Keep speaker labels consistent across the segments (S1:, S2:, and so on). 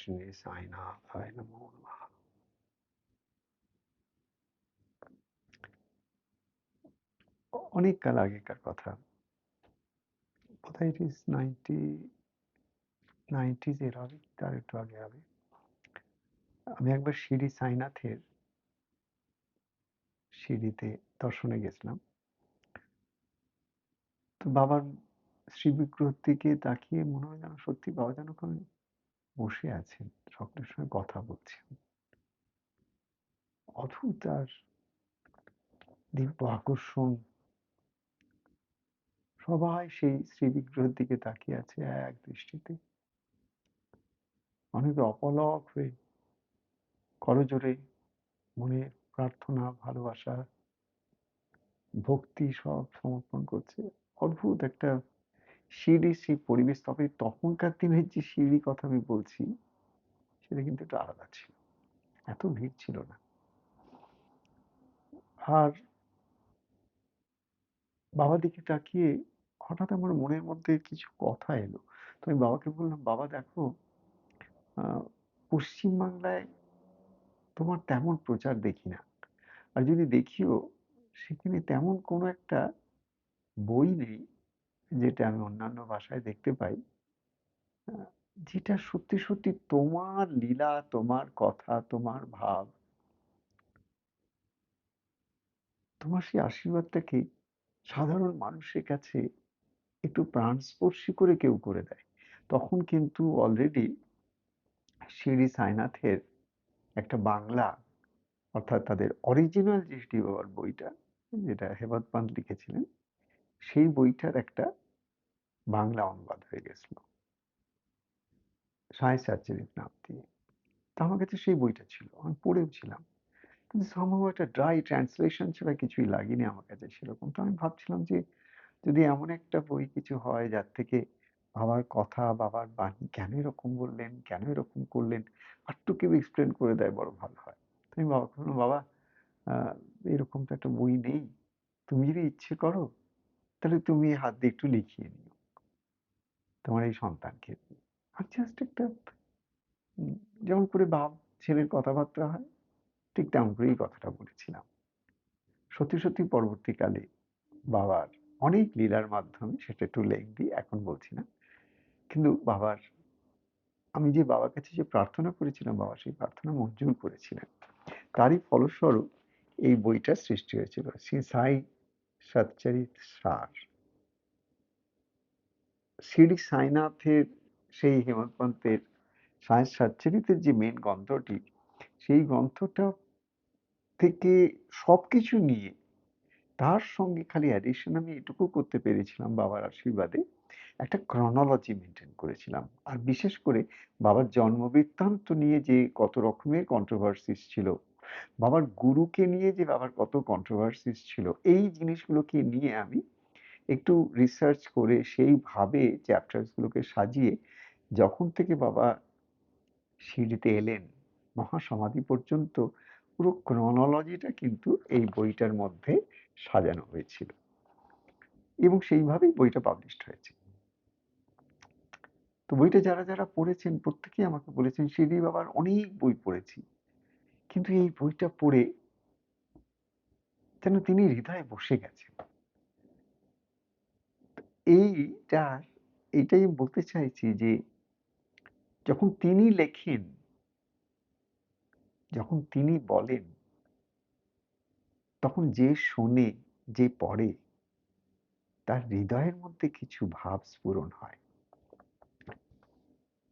S1: শিনী সাইনাথায় নমো অনেক কাল আগেকার কথা। বোধহয় ইট ইজ নাইনটি নাইনটিজ এর হবে তার একটু আগে হবে। আমি একবার সিঁড়ি সাইনাথের সিঁড়িতে দর্শনে গেছিলাম। তো বাবার শ্রী বিগ্রহের দিকে তাকিয়ে মনে হয় যেন সত্যি বাবা যেন ওখানে বসে আছেন সকলের সঙ্গে কথা বলছেন। অদ্ভুত আর দিব্য আকর্ষণ। সবাই সেই শ্রী বিগ্রহের দিকে তাকিয়ে আছে এক দৃষ্টিতে। অনেকে অপলক হয়ে করজোরে মনে প্রার্থনা, ভালোবাসা, ভক্তি সব সমর্পণ করছে। অদ্ভুত একটা সিঁড়ি সেই পরিবেশ, তবে তখনকার দিনের যে সিঁড়ি কথা আমি বলছি, সেটা কিন্তু একটু আলাদা ছিল। এত ভিড় ছিল না। আর বাবা দিকে তাকিয়ে হঠাৎ আমার মনের মধ্যে কিছু কথা এলো। তো আমি বাবাকে বললাম, বাবা, দেখো পশ্চিমবাংলায় তোমার তেমন প্রচার দেখি না। আর যদি দেখিও, সেখানে তেমন কোনো একটা বই নেই যেটা আমি অন্যান্য ভাষায় দেখতে পাই যেটা সত্যি সত্যি তোমার লীলা, তোমার কথা, তোমার ভাব, তোমার সেই আশীর্বাদটাকে সাধারণ মানুষের কাছে একটু প্রাণস্পর্শী করে কেউ করে দেয়? তখন কিন্তু অলরেডি শিরি সাইনাথের একটা বাংলা, অর্থাৎ তাদের অরিজিনাল বাবার বইটা, যেটা হেমন্ত পান্ত লিখেছিলেন সেই বইটার একটা বাংলা অনুবাদ হয়ে গেছিল। সায়েন্স সার্চারির নাম দিয়ে। তা আমার কাছে সেই বইটা ছিল, আমি পড়েও ছিলাম। কিন্তু সম্ভব একটা ড্রাই ট্রান্সলেশন ছাড়া কিছুই লাগেনি আমার কাছে সেরকম। তো আমি ভাবছিলাম যে যদি এমন একটা বই কিছু হয় যার থেকে বাবার কথা, বাবার বাণী কেন এরকম বললেন, কেন এরকম করলেন আরটু কেউ এক্সপ্লেন করে দেয় বড় ভালো হয়। তো আমি বাবাকে বললাম বাবা এরকম তো একটা বই নেই। তুমি যদি ইচ্ছে করো তাহলে তুমি হাত দিয়ে একটু লিখিয়ে নিও। তোমার এই সন্তানকে দিয়ে। আর জাস্ট একটা যেমন করে বাপ ছেলের কথাবার্তা হয়, ঠিক তেমন করেই কথাটা বলেছিলাম। সত্যি সত্যি পরবর্তীকালে বাবার অনেক লীলার মাধ্যমে সেটা একটু লেখদি এখন বলছি না কিন্তু বাবার, আমি যে বাবার কাছে যে প্রার্থনা করেছিলাম, বাবা সেই প্রার্থনা মঞ্জুর করেছিলেন। তারই ফলস্বরূপ এই বইটা সৃষ্টি হয়েছিল। শ্রী সাই সচ্চরিত সার। শ্রী সাইনাথের, সেই হেমন্ত পন্থের সায়েন্স সাচ্চরিতের যে মেন গ্রন্থটি, সেই গ্রন্থটা থেকে সবকিছু নিয়ে তার সঙ্গে খালি অ্যাডিশন আমি এটুকু করতে পেরেছিলাম বাবার আশীর্বাদে, একটা ক্রনোলজি মেনটেন করেছিলাম। আর বিশেষ করে বাবার জন্মবৃত্তান্ত নিয়ে যে কত রকমের কন্ট্রোভার্সিস ছিল বাবার গুরুকে নিয়ে যে বাবার কত কন্ট্রোভার্সিস ছিল, এই জিনিসগুলোকে নিয়ে আমি একটু রিসার্চ করে সেইভাবে চ্যাপ্টার্সগুলোকে সাজিয়ে যখন থেকে বাবা সিঁড়িতে এলেন, মহাসমাধি পর্যন্ত পুরো ক্রনোলজিটা কিন্তু এই বইটার মধ্যে সাজানো হয়েছিল। এবং সেইভাবেই বইটা পাবলিশড হয়েছে। তো বইটা যারা যারা পড়েছেন, প্রত্যেকেই আমাকে বলেছেন শিরি বাবার অনেক বই পড়েছি। কিন্তু এই বইটা পড়ে যেন তিনি হৃদয়ে বসে গেছেন। এইটা, এইটাই আমি বলতে চাইছি যে, যখন তিনি লেখেন, যখন তিনি বলেন, তখন যে শোনে, যে পড়ে, তার হৃদয়ের মধ্যে কিছু ভাব স্ফুরণ হয়।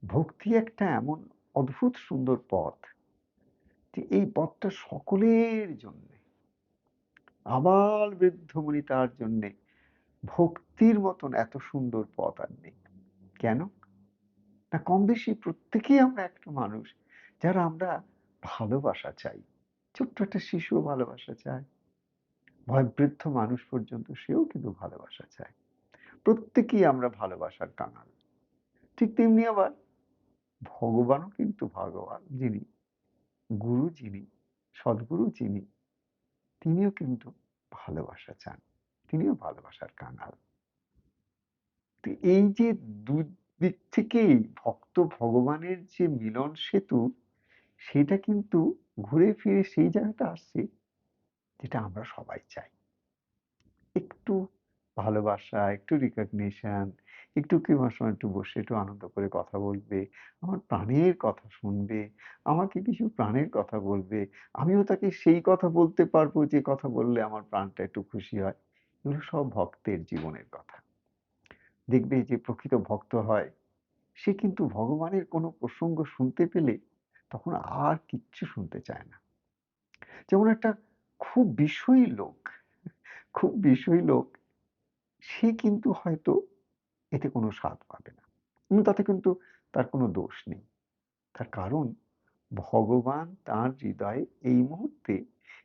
S1: ভক্তি একটা এমন অদ্ভুত সুন্দর পথ এই পথটা সকলের জন্য। আবার বৃদ্ধমণি তার জন্যে ভক্তির মতন এত সুন্দর পথ আর নেই। কেন? না, কম বেশি প্রত্যেকেই আমরা একটা মানুষ যারা আমরা ভালোবাসা চাই। ছোট্ট একটা শিশুও ভালোবাসা চায়। ভয়বৃদ্ধ মানুষ পর্যন্ত সেও কিন্তু ভালোবাসা চায়। প্রত্যেকেই আমরা ভালোবাসার কাঙাল। ঠিক তেমনি আবার ভগবানও কিন্তু ভগবান, যিনি গুরু যিনি সদ্গুরু যিনি তিনিও কিন্তু ভালোবাসা চান। তিনিও ভালোবাসার কাঙাল। তো এই যে দিক থেকেই ভক্ত ভগবানের যে মিলন সেতু, সেটা কিন্তু ঘুরে ফিরে সেই জায়গাটা আসছে যেটা আমরা সবাই চাই। একটু ভালোবাসা, একটু রিকগনিশন একটু কেউ সঙ্গে একটু বসে একটু আনন্দ করে কথা বলবে, আমার প্রাণের কথা শুনবে, আমাকে কিছু প্রাণের কথা বলবে, আমিও তাকে সেই কথা বলতে পারব যে কথা বললে আমার প্রাণটা একটু খুশি হয়। এগুলো সব ভক্তের জীবনের কথা। দেখবে যে প্রকৃত ভক্ত হয়, সে কিন্তু ভগবানের কোনো প্রসঙ্গ শুনতে পেলে তখন আর কিচ্ছু শুনতে চায় না। যেমন একটা খুব বিষয়ী লোক, খুব বিষয়ী লোক, সে কিন্তু হয়তো এতে কোনো স্বাদ পাবে না। তাতে কিন্তু তার কোনো দোষ নেই। তার কারণ, ভগবান তার হৃদয়ে এই মুহূর্তে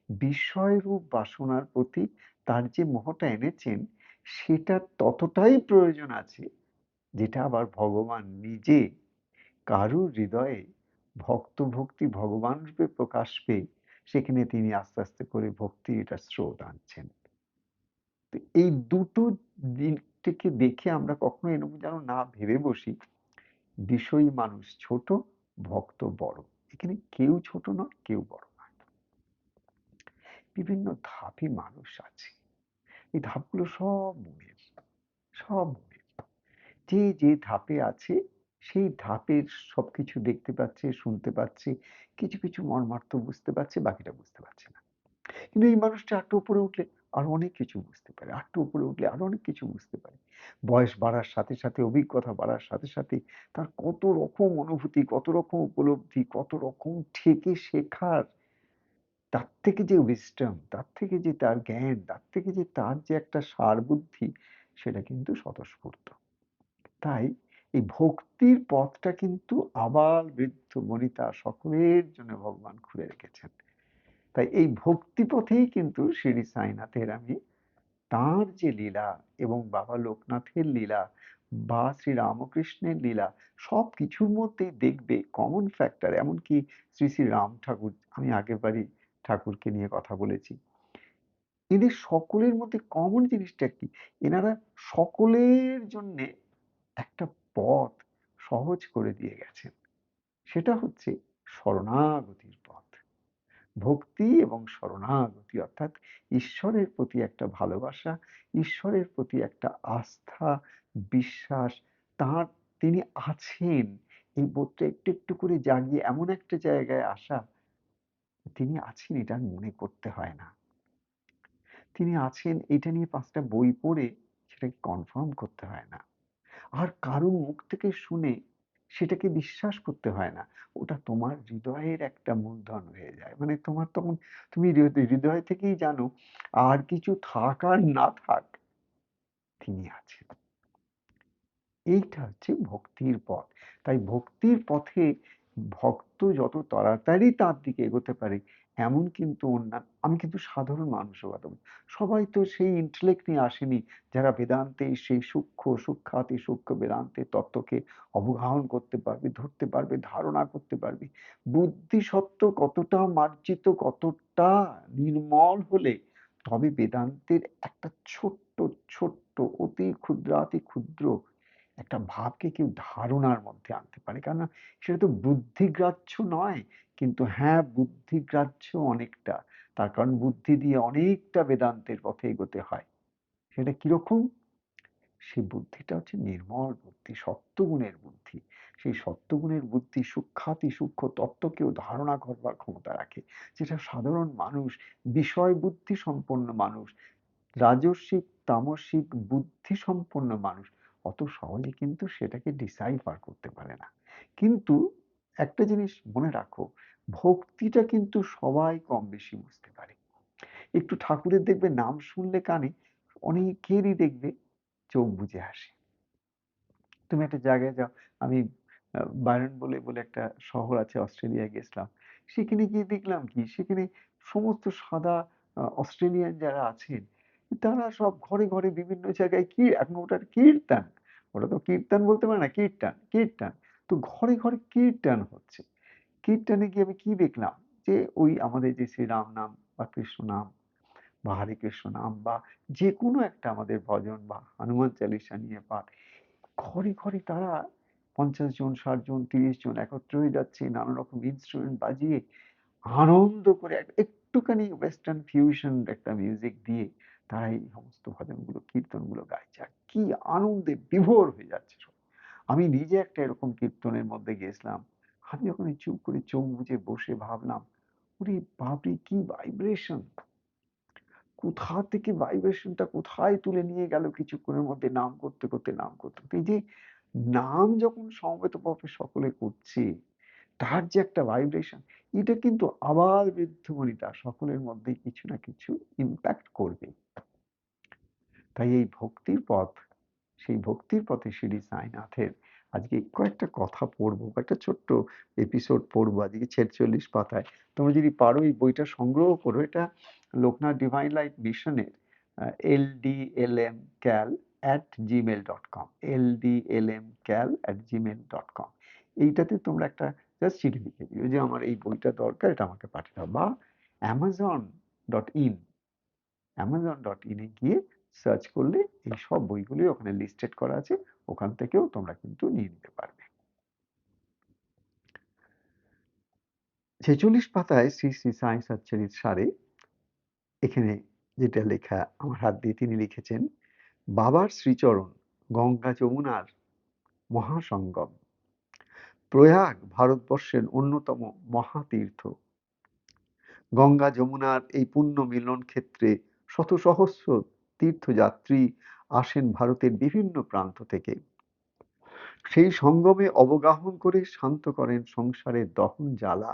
S1: বিষয়রূপ বাসনার প্রতি তার যে মোহটা এনেছেন, সেটা ততটাই প্রয়োজন আছে, যেটা আবার ভগবান নিজে কারুর হৃদয়ে ভক্ত ভক্তি ভগবান রূপে প্রকাশ পেয়ে সেখানে তিনি আস্তে আস্তে করে ভক্তি এটা স্রোত আনছেন। তো এই দুটো দিকটিকে দেখে আমরা কখনো এরকম যেন না ভেবে বসি, বিষয়ী মানুষ ছোট, ভক্ত বড়। এখানে কেউ ছোট নয়, কেউ বড় নয়। বিভিন্ন ধাপে মানুষ আছে। এই ধাপগুলো সব মনের সব মনের। যে যে ধাপে আছে, সেই ধাপের সবকিছু দেখতে পাচ্ছে, শুনতে পাচ্ছে, কিছু কিছু মর্মার্থ বুঝতে পারছে, বাকিটা বুঝতে পারছে না। কিন্তু এই মানুষটা একটু উপরে উঠলে আরও অনেক কিছু বুঝতে পারে। একটু উপরে উঠলে আরও অনেক কিছু বুঝতে পারে। বয়স বাড়ার সাথে সাথে, অভিজ্ঞতা বাড়ার সাথে সাথে তার কত রকম অনুভূতি, কত রকম উপলব্ধি, কত রকম থেকে শেখার, তার থেকে যে উইস্টম তার থেকে যে তার জ্ঞান, তার থেকে যে তার যে একটা সার বুদ্ধি সেটা কিন্তু স্বতঃস্ফূর্ত। তাই এই ভক্তির পথটা কিন্তু আবার বৃদ্ধ বনিতা সকলের জন্য ভগবান খুলে রেখেছেন। তাই এই ভক্তি পথেই কিন্তু শ্রী সাইনাথের আমি তার যে লীলা এবং বাবা লোকনাথের লীলা বা শ্রী রামকৃষ্ণের লীলা সব কিছুর মধ্যেই দেখবে কমন ফ্যাক্টর এমনকি শ্রী শ্রী রাম ঠাকুর, আমি আগেরবারই ঠাকুরকে নিয়ে কথা বলেছি। এদের সকলের মধ্যে কমন জিনিসটা কি? এনারা সকলের জন্যে একটা পথ সহজ করে দিয়ে গেছেন। সেটা হচ্ছে শরণাগতির ভক্তি এবং শরণাগতি, অর্থাৎ ঈশ্বরের প্রতি একটা ভালোবাসা, ঈশ্বরের প্রতি একটা আস্থা, বিশ্বাস, তার, তিনি আছেন। এই বোধটা একটু একটু করে জাগিয়ে এমন একটা জায়গায় আসা, তিনি আছেন এটা মনে করতে হয় না। তিনি আছেন, এটা নিয়ে পাঁচটা বই পড়ে সেটাকে কনফার্ম করতে হয় না। আর কারও মুখ থেকে শুনে সেটাকে বিশ্বাস করতে হয় না। ওটা তোমার হৃদয়ের একটা মূলধন হয়ে যায়। মানে তোমার তখন তুমি হৃদয় থেকেই জানো, আর কিছু থাক আর না থাক তিনি আছেন। এইটা হচ্ছে ভক্তির পথ। তাই ভক্তির পথে ভক্ত যত তাড়াতাড়ি তার দিকে এগোতে পারে এমন কিন্তু অন্যান্য আমি কিন্তু সাধারণ মানুষের কথা সবাই তো সেই ইন্টেলেক্ট নিয়ে আসেনি যারা বেদান্তে সেই সূক্ষ্ম, সূক্ষাতি, সূক্ষ্ম বেদান্তের তত্ত্বকে অবগাহন করতে পারবে, ধরতে পারবে, ধারণা করতে পারবে। বুদ্ধি সত্ত্ব কতটা মার্জিত, কতটা নির্মল হলে তবে বেদান্তের একটা ছোট্ট ছোট্ট, অতি ক্ষুদ্রাতি ক্ষুদ্র একটা ভাবকে কেউ ধারণার মধ্যে আনতে পারে। কেননা সেটা তো বুদ্ধিগ্রাহ্য নয়। কিন্তু হ্যাঁ বুদ্ধিগ্রাহ্য অনেকটা। তার কারণ বুদ্ধি দিয়ে অনেকটা বেদান্তের পথে এগোতে হয়। সেটা কীরকম? সেই বুদ্ধিটা হচ্ছে নির্মল বুদ্ধি, সত্যগুণের বুদ্ধি। সেই সত্যগুণের বুদ্ধি সূক্ষাতি সূক্ষ্ম তত্ত্বকেও ধারণা করবার ক্ষমতা রাখে, যেটা সাধারণ মানুষ, বিষয় বুদ্ধি সম্পন্ন মানুষ, রাজস্বিক তামসিক বুদ্ধি সম্পন্ন মানুষ অত সহজে কিন্তু সেটাকে ডিসাইফার করতে পারে না। কিন্তু একটা জিনিস মনে রাখো, ভক্তিটা কিন্তু সবাই কম বেশি বুঝতে পারে। একটু ঠাকুরের দেখবে নাম শুনলে কানে অনেকেরই দেখবে চোখ বুঝে আসে। তুমি একটা জায়গায় যাও, আমি বায়রন বলে বলে একটা শহর আছে অস্ট্রেলিয়ায় গেছিলাম। সেখানে গিয়ে দেখলাম কি, সেখানে সমস্ত সাদা অস্ট্রেলিয়ান যারা আছেন, তারা সব ঘরে ঘরে বিভিন্ন জায়গায় কি এখন ওটার কীর্তন। ওটা তো কীর্তন বলতে পারে না, কীর্তন কীর্তন। তো ঘরে ঘরে কীর্তন হচ্ছে। কীর্তনে গিয়ে আমি কি দেখলাম? যে ওই আমাদের যে শ্রীরাম নাম বা কৃষ্ণ নাম বা হরে কৃষ্ণ নাম বা যে কোনো একটা আমাদের ভজন বা হনুমান চালিসা নিয়ে পাঠ, ঘরে ঘরে তারা পঞ্চাশ জন, ষাট জন, তিরিশ জন একত্র হয়ে যাচ্ছে, নানা রকম ইনস্ট্রুমেন্ট বাজিয়ে আনন্দ করে একটুখানি ওয়েস্টার্ন ফিউশন একটা মিউজিক দিয়ে তারা এই সমস্ত ভজনগুলো, কীর্তনগুলো গাইছে আর কি আনন্দে বিভোর হয়ে যাচ্ছে সব। আমি নিজে একটা এরকম কীর্তনের মধ্যে গেছিলাম আমি যখন চুপ করে চোখ বুজে বসে ভাবলাম, ওরে বাপরে, কি ভাইব্রেশন কোথা থেকে ভাইব্রেশনটা কোথায় তুলে নিয়ে গেল কিছুক্ষণের মধ্যে নাম করতে করতে, নাম করতে? করতে এই যে নাম যখন সমবেত পক্ষে সকলে করছে, তার যে একটা ভাইব্রেশন এটা কিন্তু আবার বৃদ্ধমণিতা সকলের মধ্যে কিছু না কিছু ইম্প্যাক্ট করবে। তাই এই ভক্তির পথ সেই ভক্তির পথে শিরি সাইনাথের। আজকে কয়েকটা কথা পড়ব, কয়েকটা ছোট্ট এপিসোড পড়ব, আজকে ছেচল্লিশ পাতায়। তোমরা যদি পারো এই বইটা সংগ্রহ করো, এটা লোকনাথ ডিভাইন লাইফ মিশনের L D L M cal at Gmail dot com L D L M cal at Gmail dot com এইটাতে তোমরা একটা জাস্ট চিঠি লিখে দিও যে আমার এই বইটা দরকার, এটা আমাকে পাঠিয়ে দাও। বা Amazon dot in Amazon dot ইনে গিয়ে সার্চ করলে এই সব বইগুলি ওখানে লিস্টেড করা আছে, ওখান থেকেও তোমরা কিন্তু নিয়ে নিতে পারবে। ছেচল্লিশ পাতায় শ্রী শ্রী সাই সচ্চরিত সারে, এখানে যেটা লেখা আমার হাত দিয়ে তিনি লিখেছেন, বাবার শ্রীচরণ গঙ্গা যমুনার মহাসঙ্গম, প্রয়াগ ভারতবর্ষের অন্যতম মহাতীর্থ, গঙ্গা যমুনার এই পুণ্য মিলন ক্ষেত্রে শত সহস্র তীর্থযাত্রী আসেন ভারতের বিভিন্ন প্রান্ত থেকে। সেই সঙ্গমে অবগাহন করে শান্ত করেন সংসারের দহন জ্বালা।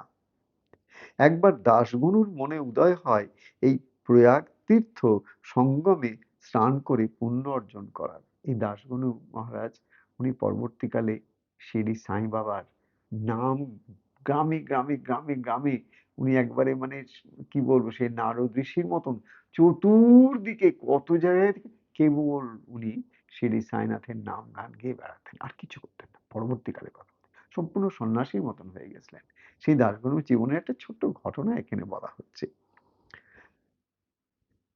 S1: একবার দাসগণুর মনে উদয় হয়, এই প্রয়াগ তীর্থ সঙ্গমে স্নান করে পুণ্য অর্জন করার। এই দাসগণু মহারাজ, উনি পরবর্তীকালে শিরি সাই বাবার নাম গ্রামে গ্রামে গ্রামে গ্রামে উনি একবারে মানে কি বলব, সেই নারদ ঋষির মতন। চতুর্দিকে কত জায়গায় কেবল উনি শিরি সাইনাথের নাম গান গেয়ে বেড়াতেন, আর কিছু করতেন না। পরবর্তীকালে কথা সম্পূর্ণ সন্ন্যাসীর মতন হয়ে গেছিলেন। সেই দাসগুরুর জীবনের একটা ছোট্ট ঘটনা এখানে বলা হচ্ছে।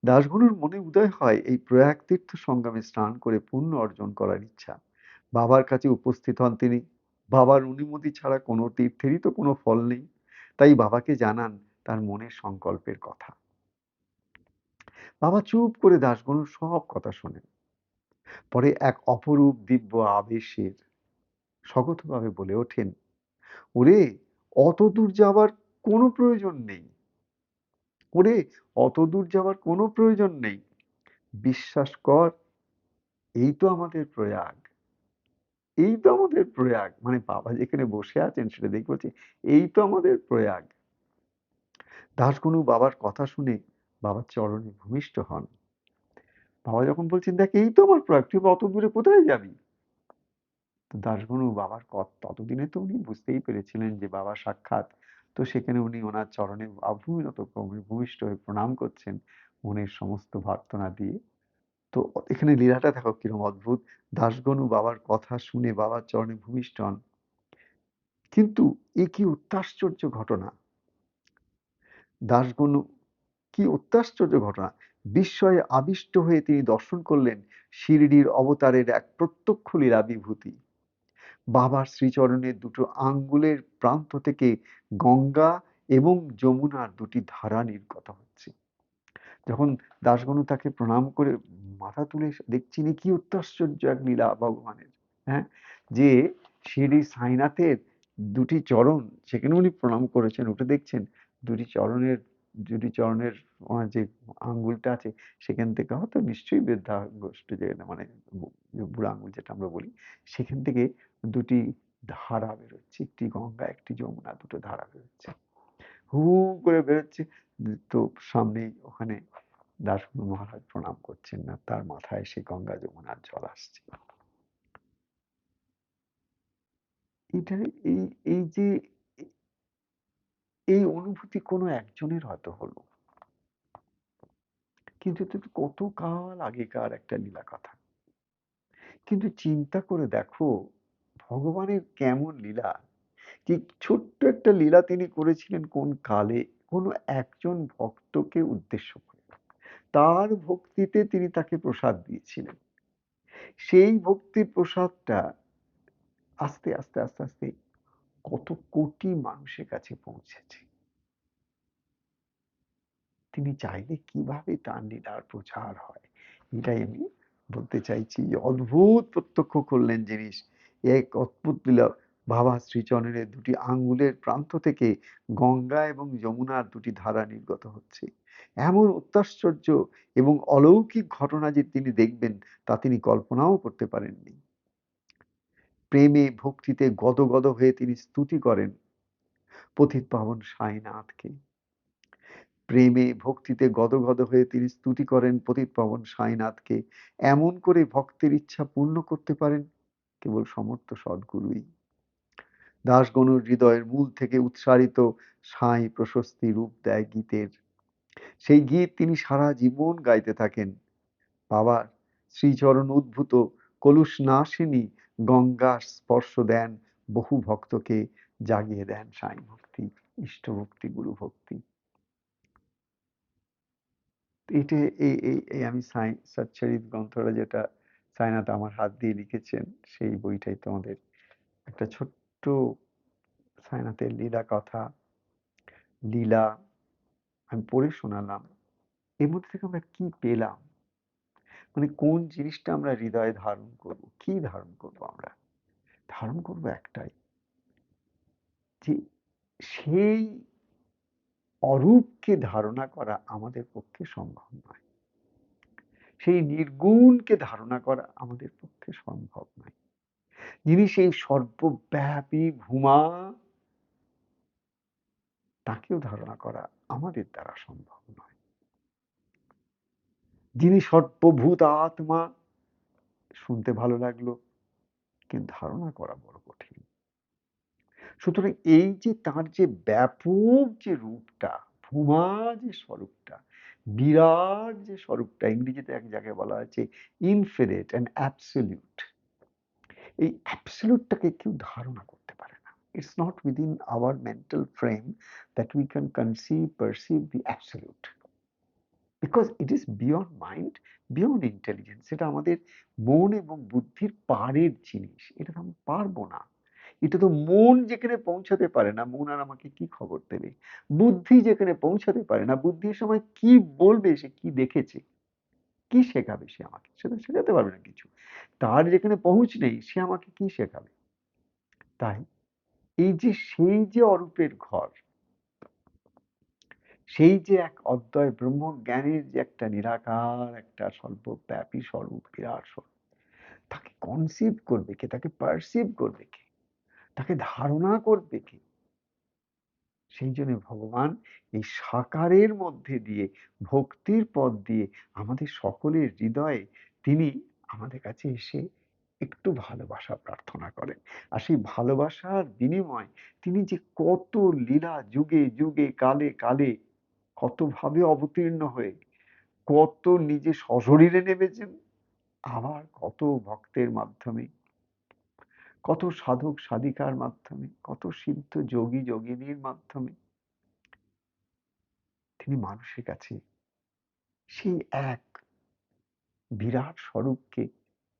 S1: দাসগুরুর মনে উদয় হয় এই প্রয়াগ তীর্থ সঙ্গমে স্নান করে পুণ্য অর্জন করার ইচ্ছা। বাবার কাছে উপস্থিত হন তিনি। বাবার অনুমতি ছাড়া কোনো তীর্থেরই তো কোনো ফল নেই। তাই বাবাকে জানান তার মনের সংকল্পের কথা। বাবা চুপ করে দাসগণুর সব কথা শোনেন। পরে এক অপরূপ দিব্য আবেশের স্বগতভাবে বলে ওঠেন, ওরে, অত দূর যাবার কোনো প্রয়োজন নেই। ওরে, অত দূর যাবার কোনো প্রয়োজন নেই। বিশ্বাস কর, এই তো আমাদের প্রয়াগ। এই তো আমাদের প্রয়াগ। মানে বাবা যেখানে বসে আছেন সেটা দেখে বলছে, এই তো আমাদের প্রয়াগ। দাসগুনু বাবার কথা শুনে বাবার চরণে ভূমিষ্ঠ হন। বাবা যখন বলছেন, দেখ, এই তো আমার প্রয়াগ, তুই অত দূরে কোথায় যাবি? তো দাসগুনু বাবার ততদিনে তো উনি বুঝতেই পেরেছিলেন যে বাবা সাক্ষাৎ। তো সেখানে উনি ওনার চরণে অভূমিনত ভূমিষ্ঠ হয়ে প্রণাম করছেন মনের সমস্ত প্রার্থনা দিয়ে। তো এখানে লীলাটা দেখো কীরকম অদ্ভুত। দাসগণু বাবার কথা শুনে বাবার চরণে ভূমিষ্ঠ হন। কিন্তু এ কি অত্যাশ্চর্য ঘটনা? দাসগণু, কি অত্যাশ্চর্য ঘটনা? বিস্ময়ে আবিষ্ট হয়ে তিনি দর্শন করলেন শিরডির অবতারের এক প্রত্যক্ষ লীলা বিভূতি বাবার শ্রীচরণের দুটো আঙ্গুলের প্রান্ত থেকে গঙ্গা এবং যমুনার দুটি ধারা নির্গত হচ্ছে। যখন দাসগণু তাকে প্রণাম করে মাথা তুলে দেখছি কি অত্যাশ্চর্য এক লীলা ভগবানের। হ্যাঁ? যে শিরি সাইনাথের দুটি চরণ, সেখানে উনি প্রণাম করেছেন ওটা দেখছেন দুটি চরণের দুটি চরণের যে আঙ্গুলটা আছে, সেখান থেকে হয়তো নিশ্চয়ই বৃদ্ধা গোষ্ঠী যে মানে বুড়া আঙ্গুল যেটা আমরা বলি, সেখান থেকে দুটি ধারা বেরোচ্ছে, একটি গঙ্গা, একটি যমুনা, দুটো ধারা বেরোচ্ছে। হু করে বেরোচ্ছে। তো সামনেই ওখানে দাসগুরু মহারাজ প্রণাম করছেন না, তার মাথায় সেই গঙ্গা যমুনার জল আসছে। এটা এই এই যে এই অনুভূতি কোনো একজনের হয়তো হলো। কিন্তু কত কাল আগেকার একটা লীলা কথা। কিন্তু চিন্তা করে দেখো, ভগবানের কেমন লীলা। কি ছোট্ট একটা লীলা তিনি করেছিলেন কোন কালে? কোনো একজন ভক্তকে উদ্দেশ্য করে। তার ভক্তিতে তিনি তাকে প্রসাদ দিয়েছিলেন। সেই ভক্তির প্রসাদটা আস্তে আস্তে আস্তে আস্তে কত কোটি মানুষের কাছে পৌঁছেছে। তিনি চাইলে কীভাবে তার লীলার প্রচার হয়, এটাই আমি বলতে চাইছি। যে অদ্ভুত প্রত্যক্ষ করলেন জিনিস। এক অদ্ভুত লীলা বাবা শ্রীচরণের দুটি আঙ্গুলের প্রান্ত থেকে গঙ্গা এবং যমুনার দুটি ধারা নির্গত হচ্ছে। এমন অত্যাশ্চর্য এবং অলৌকিক ঘটনা যে তিনি দেখবেন, তা তিনি কল্পনাও করতে পারেননি। প্রেমে, ভক্তিতে গদগদ হয়ে তিনি স্তুতি করেন পথিত পাবন সাইনাথকে। প্রেমে, ভক্তিতে গদগদ হয়ে তিনি স্তুতি করেন পতিত পাবন সাইনাথকে। এমন করে ভক্তের ইচ্ছা পূর্ণ করতে পারেন? কেবল সমর্থ সদ্গুরুই। দাসগণুর হৃদয়ের মূল থেকে উৎসারিত সাই প্রশস্তি রূপ দেয় গীতের। সেই গীত তিনি সারা জীবন গাইতে থাকেন। বাবার শ্রীচরণ উদ্ভূত কলুষ নাশিনী গঙ্গার স্পর্শ দেন বহু ভক্তকে জাগিয়ে দেন সাই ভক্তি ইষ্ট ভক্তি গুরু ভক্তি। এটা এই আমি সাই, সচ্চরিত গ্রন্থটা যেটা সাইনাথ আমার হাত দিয়ে লিখেছেন, সেই বইটাই তোমাদের একটা ছোট্ট সাইনাথের লীলা কথা, লীলা আমি পড়ে শোনালাম। এর মধ্যে থেকে আমরা কি পেলাম? মানে কোন জিনিসটা আমরা হৃদয়ে ধারণ করব? কি ধারণ করব আমরা? ধারণ করব একটাই, যে সেই অরূপকে ধারণা করা আমাদের পক্ষে সম্ভব নয়। সেই নির্গুণকে ধারণা করা আমাদের পক্ষে সম্ভব নয়। যিনি সেই সর্বব্যাপী ভূমা, তাকেও ধারণা করা আমাদের দ্বারা সম্ভব নয়। যিনি সর্বভূত আত্মা, শুনতে ভালো লাগল, কিন্তু ধারণা করা বড় কঠিন। সুতরাং এই যে তার যে ব্যাপক যে রূপটা, ভূমা যে স্বরূপটা, বিরাট যে স্বরূপটা, ইংরেজিতে এক জায়গায় বলা আছে ইনফিনিট অ্যান্ড অ্যাবসলিউট এই অ্যাবসলিউটটাকে কেউ ধারণা করতে পারে না। It's not within our mental frame that we can conceive perceive the absolute because it is beyond mind beyond intelligence এটা আমাদের মন এবং বুদ্ধির পারের জিনিস। এটা তো আমি পারব না। এটা তো মন যেখানে পৌঁছাতে পারে না, মন আর আমাকে কি খবর দেবে? বুদ্ধি যেখানে পৌঁছাতে পারে না বুদ্ধির সময় কি বলবে সে কি দেখেছে? কি শেখাবে সে আমাকে? সে তো শেখাতে পারবে না কিছু। তার যেখানে পৌঁছ নেই, সে আমাকে কি শেখাবে? তাই এই যে সেই যে অরূপের ঘর, সেই যে এক অদ্বয় ব্রহ্ম জ্ঞানের যে একটা নিরাকার, একটা সর্বব্যাপী স্বরূপ, বিরাট স্বরূপ, তাকে কনসিভ করবে কে? তাকে পারসিভ করবে কে? তাকে ধারণা করবে কে? সেই জন্য ভগবান এই সাকারের মধ্যে দিয়ে, ভক্তির পথ দিয়ে আমাদের সকলের হৃদয়ে তিনি আমাদের কাছে এসে একটু ভালোবাসা প্রার্থনা করেন। আর সেই ভালোবাসার বিনিময় তিনি যে কত লীলা যুগে যুগে কালে কালে কতভাবে অবতীর্ণ হয়ে, কত নিজে সশরীরে নেমেছেন, আবার কত ভক্তের মাধ্যমে কত সাধক সাধিকার মাধ্যমে, কত সিদ্ধ যোগী যোগিনীর মাধ্যমে তিনি মানুষের কাছে সেই এক বিরাট স্বরূপকে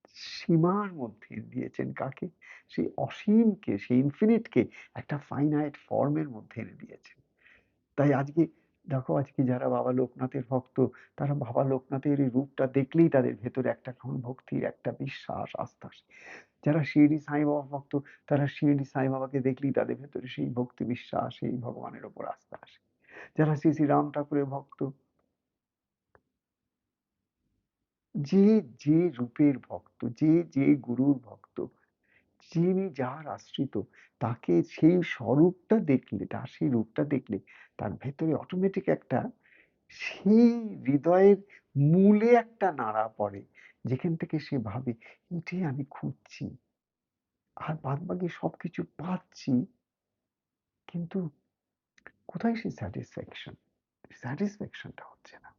S1: সীমার মধ্যে দিয়েছেন কাকে? সেই অসীমকে, সেই ইনফিনিটকে একটা ফাইনাইট ফর্মের মধ্যে এনে দিয়েছেন। তাই আজকে দেখো আজকে যারা বাবা লোকনাথের ভক্ত, তারা বাবা লোকনাথের এই রূপটা দেখলেই তাদের ভেতরে একটা কেমন ভক্তির, একটা বিশ্বাস আস্থা আসে যারা শিরডি সাই বাবা ভক্ত, তারা শিরডি সাই বাবাকে দেখলেই তাদের ভেতরে সেই ভক্তি বিশ্বাস, সেই ভগবানের ওপর আস্থা আসে। যারা শ্রী শ্রী রাম ঠাকুরের ভক্ত, যে যে রূপের ভক্ত, যে যে গুরুর ভক্ত, যিনি যার আশ্রিত, তাকে সেই স্বরূপটা দেখলে, তার সেই রূপটা দেখলে তার ভেতরে অটোমেটিক একটা সেই হৃদয়ের মূলে একটা নাড়া পড়ে। যেখান থেকে সে ভাবে, এটাই আমি খুঁজছি। আর বাদ বাকি সবকিছু পাচ্ছি। কিন্তু কোথায় সেই স্যাটিসফ্যাকশন স্যাটিসফ্যাকশনটা হচ্ছে না।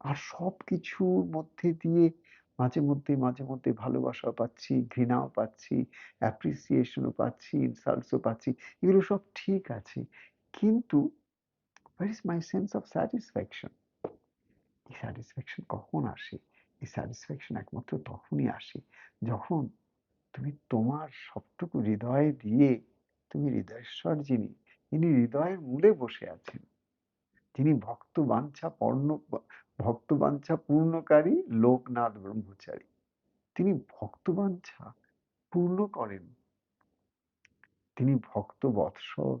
S1: আর সবকিছুর মধ্যে দিয়ে মাঝে মধ্যে মাঝে মধ্যে ভালোবাসা পাচ্ছি, ঘৃণাও পাচ্ছি অ্যাপ্রিসিয়েশনও পাচ্ছি ইনসাল্টসও পাচ্ছি, এগুলো সব ঠিক আছে। কিন্তু where is my sense of satisfaction এই স্যাটিসফ্যাকশন কখন আসে? এই স্যাটিসফ্যাকশন একমাত্র তখনই আসে যখন তুমি তোমার সবটুকু হৃদয়ে দিয়ে, তুমি হৃদয়েশ্বর যিনি ইনি হৃদয়ের মূলে বসে আছেন তিনি ভক্ত বাঞ্ছা পর্ণ ভক্ত বাঞ্ছা পূর্ণকারী লোকনাথ ব্রহ্মচারী। তিনি ভক্ত বাঞ্ছা পূর্ণ করেন। তিনি ভক্ত বৎসল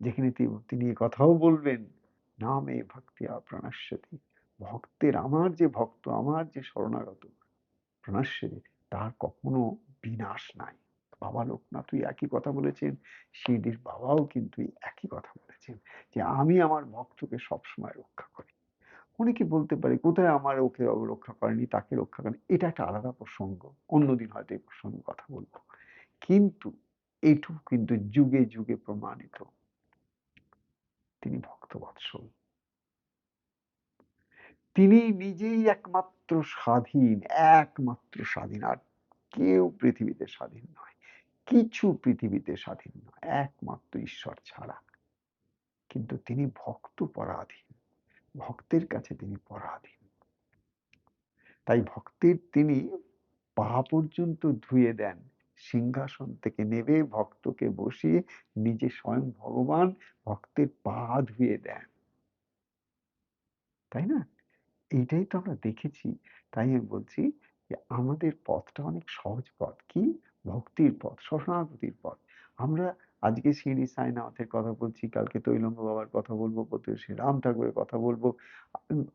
S1: যেখানে তিনি কথাও বলবেন, নামে ভক্তি প্রণশ্যতি। ভক্তের আমার যে ভক্ত, আমার যে শরণাগত প্রণশ্যতি, তার কখনো বিনাশ নাই। বাবা লোকনাথ তুই একই কথা বলেছেন, শিরডির বাবাও কিন্তু একই কথা বলেছেন, যে আমি আমার ভক্তকে সবসময় রক্ষা করি। অনেকে বলতে পারে? কোথায় আমার ওকে রক্ষা করেনি, তাকে রক্ষা করেনি? এটা একটা আলাদা প্রসঙ্গ। অন্যদিন হয়তো এই প্রসঙ্গে কথা বলব। কিন্তু এইটুকু কিন্তু যুগে যুগে প্রমাণিত। তিনি ভক্তবৎসল তিনি নিজেই একমাত্র স্বাধীন একমাত্র স্বাধীন। আর কেউ পৃথিবীতে স্বাধীন নয়। কিছু পৃথিবীতে স্বাধীন নয়। একমাত্র ঈশ্বর ছাড়া। কিন্তু তিনি ভক্ত পরাধীন ভক্তের কাছে তিনি পরাধীন। তাই ভক্তের তিনি পা পর্যন্ত ধুয়ে দেন, সিংহাসন থেকে নেবে, ভক্তকে বসিয়ে নিজে স্বয়ং ভগবান ভক্তের পা ধুয়ে দেন। তাই না? এইটাই তো আমরা দেখেছি। তাই আমি বলছি যে আমাদের পথটা অনেক সহজ পথ। কি? ভক্তির পথ শরণাগতির পথ। আমরা আজকে শিরি সাইনাথের কথা বলছি, কালকে তৈলঙ্গ বাবার কথা বলব শ্রী রাম ঠাকুরের কথা বলব।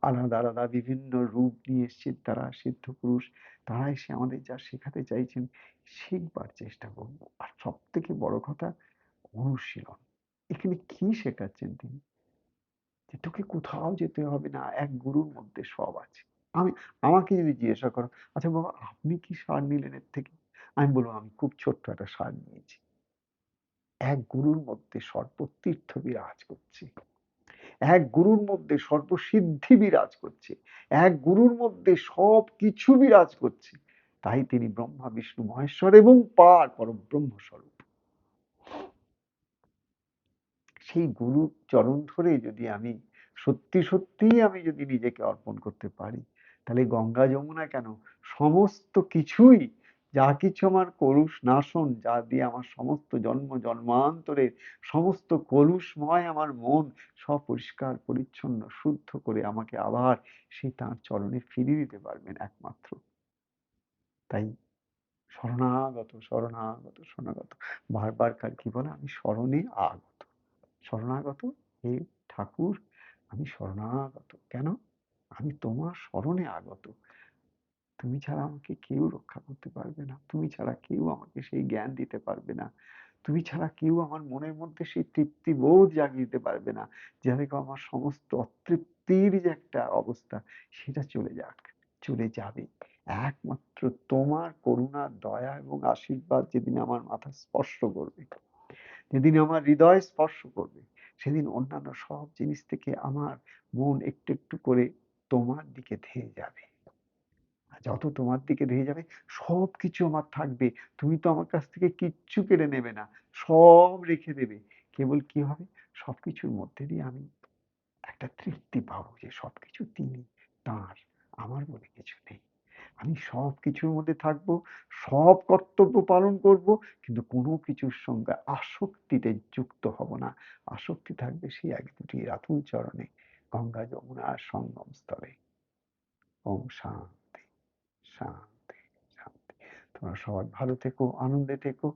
S1: আলাদা আলাদা বিভিন্ন রূপ নিয়ে এসছে তারা, সিদ্ধ পুরুষ, তারা এসে আমাদের যা শেখাতে চাইছেন শিখবার চেষ্টা করব। আর সব থেকে বড় কথা, অনুশীলন। এখানে কি শেখাচ্ছেন তিনি? যে তোকে কোথাও যেতে হবে না, এক গুরুর মধ্যে সব আছে। আমি, আমাকে যদি জিজ্ঞাসা করো আচ্ছা বাবা, আপনি কি সার নিলেন এর থেকে? আমি বলব, আমি খুব ছোট্ট একটা সার নিয়েছি। এক গুরুর মধ্যে সর্বতীর্থ বিরাজ করছে। এক গুরুর মধ্যে সর্বসিদ্ধি বিরাজ করছে। এক গুরুর মধ্যে সব কিছু বিরাজ করছে। তাই তিনি ব্রহ্মা, বিষ্ণু, মহেশ্বর এবং পার পরব্রহ্ম স্বরূপ। সেই গুরু চরণ ধরে যদি আমি সত্যি সত্যিই আমি যদি নিজেকে অর্পণ করতে পারি, তাহলে গঙ্গা যমুনা কেন সমস্ত কিছুই যা কিছু আমার কলুষ নাশন, যা দিয়ে আমার সমস্ত জন্ম জন্মান্তরের সমস্ত কলুষময় আমার মন সব পরিষ্কার পরিচ্ছন্ন, শুদ্ধ করে আমাকে আবার সেই তাঁর চরণে ফিরিয়ে দিতে পারবেন একমাত্র। তাই শরণাগত শরণাগত শরণাগত। বারবার কার কি বলে? আমি স্মরণে আগত। শরণাগত? হে ঠাকুর, আমি শরণাগত। কেন? আমি তোমার স্মরণে আগত। তুমি ছাড়া আমাকে কেউ রক্ষা করতে পারবে না। তুমি ছাড়া কেউ আমাকে সেই জ্ঞান দিতে পারবে না। তুমি ছাড়া কেউ আমার মনের মধ্যে সেই তৃপ্তি বোধ জাগিয়ে দিতে পারবে না। যাতে আমার সমস্ত অতৃপ্তির যে একটা অবস্থা, সেটা চলে যাক, চলে যাবে। একমাত্র তোমার করুণা, দয়া এবং আশীর্বাদ যেদিন আমার মাথা স্পর্শ করবে, যেদিন আমার হৃদয় স্পর্শ করবে, সেদিন অন্যান্য সব জিনিস থেকে আমার মন একটু একটু করে তোমার দিকে ধেয়ে যাবে। যত তোমার দিকে ধেয়ে যাবে সব কিছু আমার থাকবে। তুমি তো আমার কাছ থেকে কিচ্ছু কেড়ে নেবে না, সব রেখে দেবে। কেবল কি হবে? সবকিছুর মধ্যে দিয়ে আমি একটা তৃপ্তি পাবো যে সবকিছু তিনি, তার, আমার বলে কিছু নেই। আমি সব কিছুর মধ্যে থাকব, সব কর্তব্য পালন করব, কিন্তু কোনো কিছুর সঙ্গে আসক্তিতে যুক্ত হব না। আসক্তি থাকবে সেই এক দুটি রাতুল চরণে, গঙ্গা যমুনা সঙ্গম স্থলে। ওম শান্তি। শান্তি শান্তি। তোমরা সবাই ভালো থেকো আনন্দে থেকো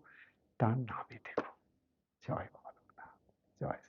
S1: তার নামে থেকো। জয় ভগবান জয়